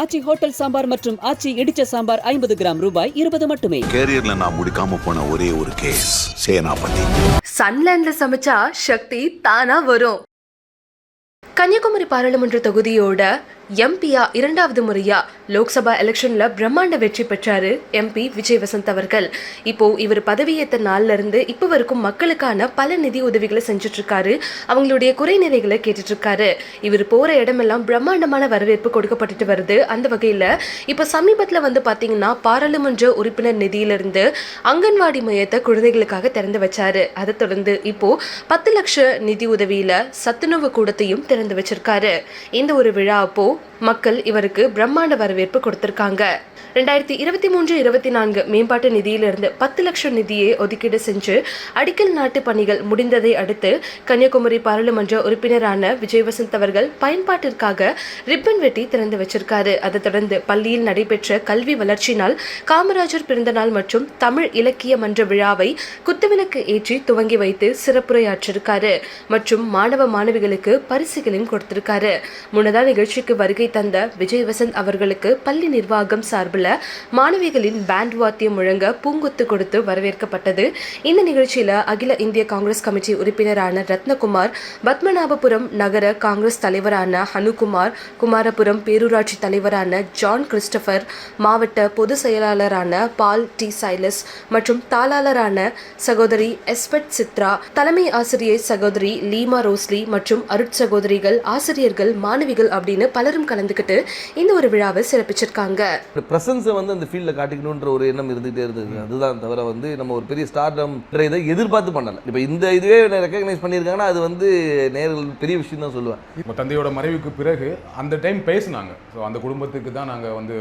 ஆச்சி hotel sambar மற்றும் ஆச்சி இடிச்ச சாம்பார் ஐம்பது கிராம் ரூபாய் இருபது மட்டுமே. கேரியர்ல நான் முடிக்காம போன ஒரே ஒரு கேஸ் சேனாபதி. சன்லேண்ட்ல சமைச்சா சக்தி தானா வரும். கன்னியாகுமரி பாராளுமன்ற தொகுதியோட எம்பியா இரண்டாவது முறையா லோக்சபா எலெக்ஷன்ல பிரம்மாண்ட வெற்றி பெற்றாரு எம்பி விஜய் வசந்த் அவர்கள். இப்போ இவர் பதவியேற்ற நாள்ல இருந்து இப்போ வரைக்கும் மக்களுக்கான பல நிதி உதவிகளை செஞ்சுட்டு இருக்காரு அவங்களுடைய குறை நிறைகளை கேட்டுட்டு இருக்காரு இவர் போற இடமெல்லாம் பிரம்மாண்டமான வரவேற்பு கொடுக்கப்பட்டுட்டு வருது. அந்த வகையில இப்போ சமீபத்துல வந்து பாத்தீங்கன்னா பாராளுமன்ற உறுப்பினர் நிதியிலிருந்து அங்கன்வாடி மையத்தை குழந்தைகளுக்காக திறந்து வச்சாரு. அதை தொடர்ந்து இப்போ பத்து லட்ச நிதி உதவியில சத்துணவு கூடத்தையும் திறந்து வச்சிருக்காரு. இந்த ஒரு விழா அப்போ மக்கள் இவருக்கு பிரம்மாண்ட வரவேற்பு கொடுத்திருக்காங்க. ரெண்டாயிரத்தி இருபத்தி மூன்று இருபத்தி நான்கு மேம்பாட்டு நிதியிலிருந்து பத்து லட்சம் நிதியை ஒதுக்கீடு செஞ்சு அடிக்கல் நாட்டு பணிகள் முடிந்ததை அடுத்து கன்னியாகுமரி பாராளுமன்ற உறுப்பினரான விஜய் வசந்த் அவர்கள் பயன்பாட்டிற்காக ரிப்பன் வெட்டி திறந்து வச்சிருக்காரு. அதை தொடர்ந்து பள்ளியில் நடைபெற்ற கல்வி வளர்ச்சி நாள் காமராஜர் பிறந்தநாள் மற்றும் தமிழ் இலக்கிய மன்ற விழாவை குத்துவிளக்கு ஏற்றி துவங்கி வைத்து சிறப்புரையாற்றிருக்காரு. மற்றும் மாணவ மாணவிகளுக்கு பரிசுகளையும் கொடுத்திருக்காரு. முன்னதா நிகழ்ச்சிக்கு வருகை தந்த விஜய் வசந்த் அவர்களுக்கு பள்ளி நிர்வாகம் சார்பில் மாணவிகளின் பேண்ட் வாத்தியம் முழங்க பூங்கொத்து கொடுத்து வரவேற்கப்பட்டது. இந்த நிகழ்ச்சியில் அகில இந்திய காங்கிரஸ் கமிட்டி உறுப்பினரான ரத்னகுமார் பத்மநாபபுரம் நகர காங்கிரஸ் தலைவரான ஹனுகுமார் குமாரபுரம் பேரூராட்சி தலைவரான ஜான் கிறிஸ்டபர் மாவட்ட பொதுச் செயலாளரான பால் டி சைலஸ் மற்றும் தாளாளரான சகோதரி எஸ்பெட் சித்ரா தலைமை ஆசிரியர் சகோதரி லீமா ரோஸ்லி மற்றும் அருட் சகோதரிகள் ஆசிரியர்கள் மாணவிகள் அப்படின்னு பலரும் கலந்துக்கிட்டு இந்த ஒரு விழாவை சிறப்பிச்சிருக்காங்க. ப்ரெசன்ஸை வந்து அந்த ஃபீல்டில் காட்டிக்கணுன்ற ஒரு எண்ணம் இருந்துகிட்டே இருந்தது. அதுதான் தவிர வந்து நம்ம ஒரு பெரிய ஸ்டார்டம் இதை எதிர்பார்த்து பண்ணலை. இப்போ இந்த இதுவே ரெக்கக்னைஸ் பண்ணியிருக்காங்கன்னா அது வந்து நேர்கள் பெரிய விஷயம் தான் சொல்லுவேன். இப்போ தந்தையோட மறைவுக்கு பிறகு அந்த டைம் பேசுனாங்க. ஸோ அந்த குடும்பத்துக்கு தான் நாங்கள் வந்து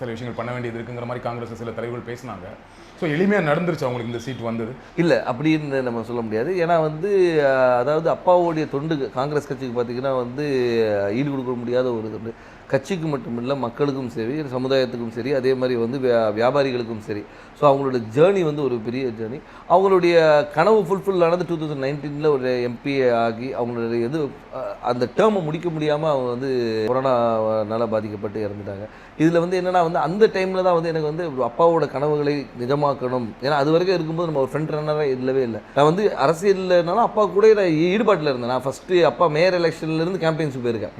சில விஷயங்கள் பண்ண வேண்டியது இருக்குங்கிற மாதிரி காங்கிரஸ் சில தலைவர்கள் பேசினாங்க. ஸோ எளிமையாக நடந்துருச்சு அவங்களுக்கு இந்த சீட் வந்தது. இல்லை அப்படின்னு நம்ம சொல்ல முடியாது. ஏன்னா வந்து அதாவது அப்பாவுடைய தொண்டு காங்கிரஸ் கட்சிக்கு பார்த்தீங்கன்னா வந்து ஈடு கொடுக்க முடியாத ஒரு தொண்டு. கட்சிக்கு மட்டும் இல்லை மக்களுக்கும் சரி சமுதாயத்துக்கும் சரி அதே மாதிரி வந்து வியா- வியாபாரிகளுக்கும் சரி. ஸோ அவங்களோட ஜேர்னி வந்து ஒரு பெரிய ஜேர்னி அவங்களுடைய கனவு ஃபுல்ஃபில் ஆனது டூ தௌசண்ட் நைன்டீனில் ஒரு எம்பி ஆகி அவங்களுடைய இது அந்த டேர்மை முடிக்க முடியாமல் அவங்க வந்து கொரோனானால பாதிக்கப்பட்டு இறந்துட்டாங்க. இதில் வந்து என்னன்னா வந்து அந்த டைமில் தான் வந்து எனக்கு வந்து அப்பாவோட கனவுகளை நிஜமாக்கணும். ஏன்னா அது வரைக்கும் இருக்கும்போது நம்ம ஒரு ஃப்ரண்ட் ரன்னராக இல்லவே இல்லை. நான் வந்து அரசியல்னாலும் அப்பா கூட நான் ஈடுபாட்டில் இருந்தேன். நான் ஃபஸ்ட்டு அப்பா மேயர் எலெக்ஷன்லேருந்து கேம்பெயின்ஸ் போயிருக்கேன்.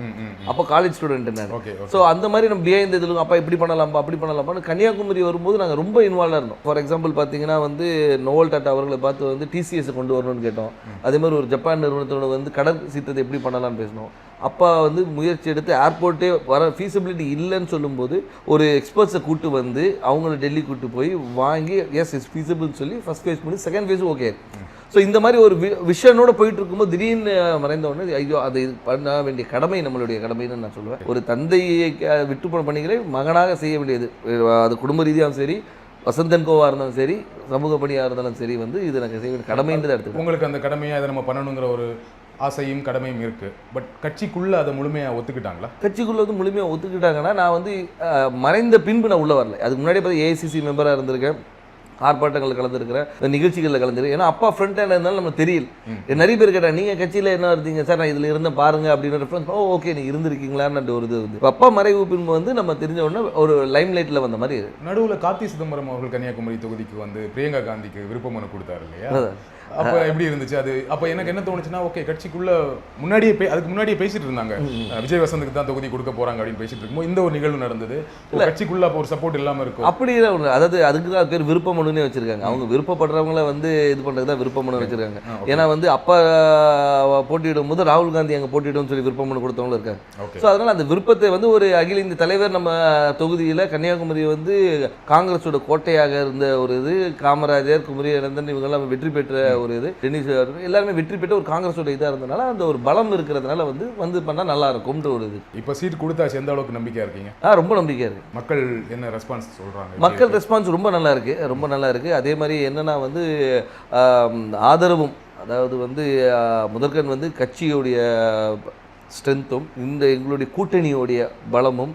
அப்போ காலேஜ் ஸ்டூடெண்ட் நான் ஸோ அந்த மாதிரி நம்ம பிஹைண்ட் இதில் அப்பா இப்படி பண்ணலாம்ப்பா அப்படி பண்ணலாம்ப்பான்னு கன்னியாகுமரி வரும்போது நாங்கள் ரொம்ப இன்வால்வாக இருந்தோம். ஃபார் எக்ஸாம்பிள் பார்த்தீங்கன்னா வந்து நோவல் டாட்டா அவர்களை பார்த்து வந்து டிசிஎஸ் கொண்டு வரணும்னு கேட்டோம். அதே மாதிரி ஒரு ஜப்பான் நிறுவனத்தோட வந்து கடல் சீற்றத்தை எப்படி பண்ணலாம்னு பேசினோம். அப்பா வந்து முயற்சி எடுத்து ஏர்போர்ட்டே வர ஃபீஸிபிலிட்டி இல்லைன்னு சொல்லும்போது ஒரு எக்ஸ்பர்ட்ஸை கூட்டு வந்து அவங்கள டெல்லி கூட்டு போய் வாங்கி எஸ் இஸ் ஃபீஸபிள்னு சொல்லி ஃபஸ்ட் ஃபேஸ் பண்ணி செகண்ட் ஃபேஸ் ஓகே ஸோ இந்த மாதிரி ஒரு விஷனோட போயிட்டு இருக்கும்போது திடீர்னு மறைந்த உடனே ஐயோ அதை பண்ண வேண்டிய கடமை நம்மளுடைய கடமைன்னு நான் சொல்லுவேன். ஒரு தந்தையை க- விட்டு போன பணிகளை மகனாக செய்ய வேண்டியது. அது குடும்ப ரீதியாகவும் சரி வசந்தன் கோவாக இருந்தாலும் சரி சமூக பணியாக இருந்தாலும் சரி வந்து இது எனக்கு செய்ய வேண்டிய கடமைன்றதை எடுத்துக்கிறேன் உங்களுக்கு அந்த கடமையாக இதை நம்ம பண்ணணுங்கிற ஒரு ஆசையும் கடமையும் இருக்கு. பட் கட்சிக்குள்ள அதை முழுமையாக ஒத்துக்கிட்டாங்களா? கட்சிக்குள்ள வந்து முழுமையாக ஒத்துக்கிட்டாங்கன்னா நான் வந்து மறைந்த பின்பு நான் உள்ளே வரல. அதுக்கு முன்னாடி பார்த்து ஏஐசிசி மெம்பராக இருந்திருக்கேன். ஆர்ப்பாட்டங்களில் கலந்துருக்கிறேன் இந்த நிகழ்ச்சிகளில் கலந்துருக்கேன் ஏன்னா அப்பா ஃப்ரண்ட் ஹேண்ட் இருந்தாலும் நமக்கு தெரியல. நிறைய பேர் கேட்டாங்க நீங்கள் கட்சியில் என்ன இருந்தீங்க? சார் நான் இதில் இருந்தேன் பாருங்க அப்படின்னு ரெஃபரன்ஸ் ஓ ஓகே நீ இருந்திருக்கீங்களான்னு ஒரு இது வந்து. அப்பா மறைவு பின்பு வந்து நம்ம தெரிஞ்ச உடனே ஒரு லைம் லைட்டில் வந்த மாதிரி. நடுவில் கார்த்தி சிதம்பரம் அவர்கள் கன்னியாகுமரி தொகுதிக்கு வந்து பிரியங்கா காந்திக்கு விருப்ப மனு கொடுத்தாரு இல்லையா. அப்போ எப்படி இருந்துச்சு? அது அப்போ எனக்கு என்ன தோணுச்சுன்னா ஓகே கட்சிக்குள்ள முன்னாடியே அதுக்கு முன்னாடியே பேசிட்டு இருந்தாங்க. விஜய் வசந்துக்கு தான் தொகுதி கொடுக்க போறாங்க அப்படின்னு பேசிட்டு இருக்கும்போது இந்த ஒரு நிகழ்வு நடந்தது. கட்சிக்குள்ள அப்போ ஒரு சப்போர்ட் இல்லாம இருக்கும். அப்படி. அதாவது அதுக்கு தான் பேர் விருப்ப மனுன்னே வச்சிருக்காங்க. அவங்க விருப்பப்படுறவங்கள வந்து இது பண்ணுறது தான் விருப்ப மனு வச்சிருக்காங்க ஏன்னா வந்து அப்பா போட்டியிடும் போது ராகுல் காந்தி அங்கே போட்டியிடும் சொல்லி விருப்ப மனு கொடுத்தவங்களும் இருக்காங்க. ஸோ அதனால் அந்த விருப்பத்தை வந்து ஒரு அகில இந்த தலைவர் நம்ம தொகுதியில் கன்னியாகுமரி வந்து காங்கிரஸோட கோட்டையாக இருந்த ஒரு இது காமராஜர் குமரி அனந்தன் இவங்கெல்லாம் வெற்றி பெற்ற ஒரு இது டென்னிஸ் எல்லாருமே வெற்றி பெற்ற ஒரு காங்கிரஸோட இதாக இருந்தனால அந்த ஒரு பலம் இருக்கிறதுனால வந்து வந்து பண்ணால் நல்லா இருக்கும்ன்ற ஒரு இது. இப்போ சீட் கொடுத்தாச்சு எந்த அளவுக்கு நம்பிக்கையா இருக்கீங்க? ஆ ரொம்ப நம்பிக்கையாக இருக்குது மக்கள் என்ன ரெஸ்பான்ஸ் சொல்றாங்க? மக்கள் ரெஸ்பான்ஸ் ரொம்ப நல்லா இருக்கு. ரொம்ப நல்லா நல்லா இருக்குது அதே மாதிரி என்னன்னா வந்து ஆதரவும் அதாவது வந்து முதற்கன் முதற்கண் வந்து கட்சியுடைய ஸ்ட்ரென்த்தும் இந்த எங்களுடைய கூட்டணியோடைய பலமும்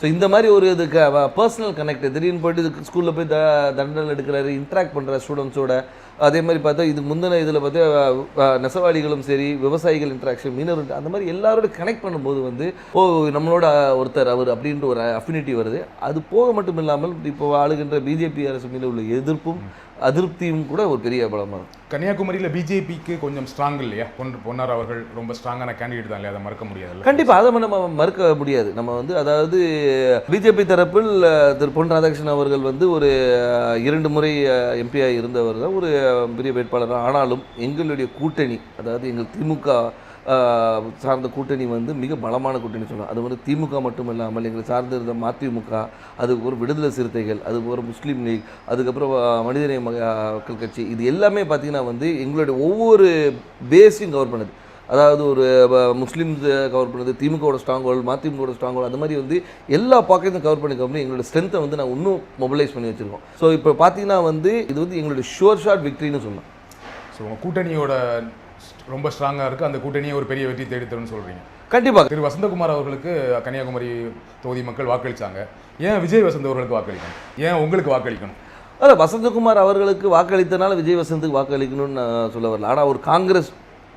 ஸோ இந்த மாதிரி ஒரு இதுக்கு பர்சனல் கனெக்ட் திடீர்னு போயிட்டு ஸ்கூலில் போய் த தண்டல் எடுக்கிறாரு இன்ட்ராக்ட் பண்ணுற ஸ்டூடெண்ட்ஸோட அதே மாதிரி பார்த்தா இது முந்தின இதில் பார்த்தா நெசவாளிகளும் சரி விவசாயிகள் இன்ட்ராக்ஷன் மீனவர் அந்த மாதிரி எல்லாரோட கனெக்ட் பண்ணும்போது வந்து ஓ நம்மளோட ஒருத்தர் அவர் அப்படின்ற ஒரு அஃபினிட்டி வருது. அது போக மட்டும் இல்லாமல் இப்போ ஆளுகின்ற பிஜேபி அரசு மீது உள்ள எதிர்ப்பும் அதிருப்தியும் கூட ஒரு பெரிய பலமாக கன்னியாகுமரியில பிஜேபிக்கு கொஞ்சம் ஸ்ட்ராங் இல்லையா? பொன் பொன்னார் அவர்கள் ரொம்ப ஸ்ட்ராங்கான கேண்டிடேட் தான் இல்லையா? அதை மறக்க முடியாதுல்ல கண்டிப்பாக அதை நம்ம மறுக்க முடியாது. நம்ம வந்து அதாவது பிஜேபி தரப்பில் திரு பொன் ராதாகிருஷ்ணன் அவர்கள் வந்து ஒரு இரண்டு முறை எம்பியாக இருந்தவர் தான். ஒரு பெரிய வேட்பாளர் ஆனாலும் எங்களுடைய கூட்டணி அதாவது எங்கள் திமுக சார்ந்த கூட்டணி வந்து மிக பலமான கூட்டணி சொல்லலாம். அது வந்து திமுக மட்டும் இல்லாமல் எங்களை சார்ந்து இருந்த மதிமுக அதுக்கு ஒரு விடுதலை சிறுத்தைகள் அதுக்கப்புறம் ஒரு முஸ்லீம் லீக் அதுக்கப்புறம் மனிதநேய மக்கள் கட்சி இது எல்லாமே பார்த்திங்கன்னா வந்து எங்களுடைய ஒவ்வொரு பேஸையும் கவர் பண்ணுது. அதாவது ஒரு முஸ்லிம்ஸ் கவர் பண்ணுது திமுகவோட ஸ்ட்ராங் ஹோல் மதிமுகவோட ஸ்ட்ராங் ஹோல் அந்த மாதிரி வந்து எல்லா பாக்கெட்டும் கவர் பண்ணி பண்ணி எங்களோட ஸ்ட்ரென்த்தை வந்து நான் இன்னும் மொபிலைஸ் பண்ணி வச்சிருக்கோம். ஸோ இப்போ பார்த்தீங்கன்னா வந்து இது வந்து எங்களுடைய ஷோர் ஷாட் விக்ட்ரின்னு சொல்லலாம். ஸோ உங்க கூட்டணியோட ரொம்ப ஸ்ட்ராங்கா இருக்கு. அந்த கூட்டணியை ஒரு பெரிய வெற்றி தேடி தரும்னு சொல்றீங்க. கண்டிப்பாக திரு வசந்தகுமார் அவர்களுக்கு கன்னியாகுமரி தொகுதி மக்கள் வாக்களிச்சாங்க. ஏன் விஜய் வசந்த் அவர்களுக்கு வாக்களிக்கணும்? ஏன் உங்களுக்கு வாக்களிக்கணும்? அதான் வசந்தகுமார் அவர்களுக்கு வாக்களித்தனால விஜய் வசந்துக்கு வாக்களிக்கணும்னு நான் சொல்ல வரல. ஆனால் ஒரு காங்கிரஸ்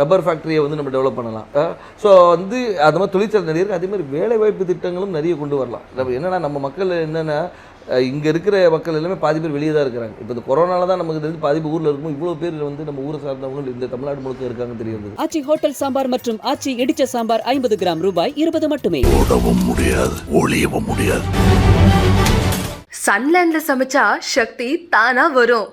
ரப்பர் ஃபேக்ட்ரியை வந்து நம்ம டெவலப் பண்ணலாம். ஸோ வந்து அது மாதிரி தொழிற்சாலை நிறைய இருக்குது அதே மாதிரி வேலைவாய்ப்பு திட்டங்களும் நிறைய கொண்டு வரலாம். என்னன்னா நம்ம மக்கள் என்னென்னா இங்கே இருக்கிற மக்கள் எல்லாமே பாதி பேர் வெளியே தான் இருக்கிறாங்க. இப்போ இந்த கொரோனால தான் நமக்கு தெரிஞ்சு பாதி ஊரில் இருக்கும் இவ்வளோ பேர் வந்து நம்ம ஊரை சார்ந்தவங்க இந்த தமிழ்நாடு முழுக்க இருக்காங்கன்னு தெரிய வந்தது. ஆச்சி ஹோட்டல் சாம்பார் மற்றும் ஆச்சி இடிச்ச சாம்பார் ஐம்பது கிராம் ரூபாய் இருபது மட்டுமே. ஓடவும் முடியாது ஒளியவும் முடியாது. சன்லேண்ட்ல சமைச்சா சக்தி தானா வரும்.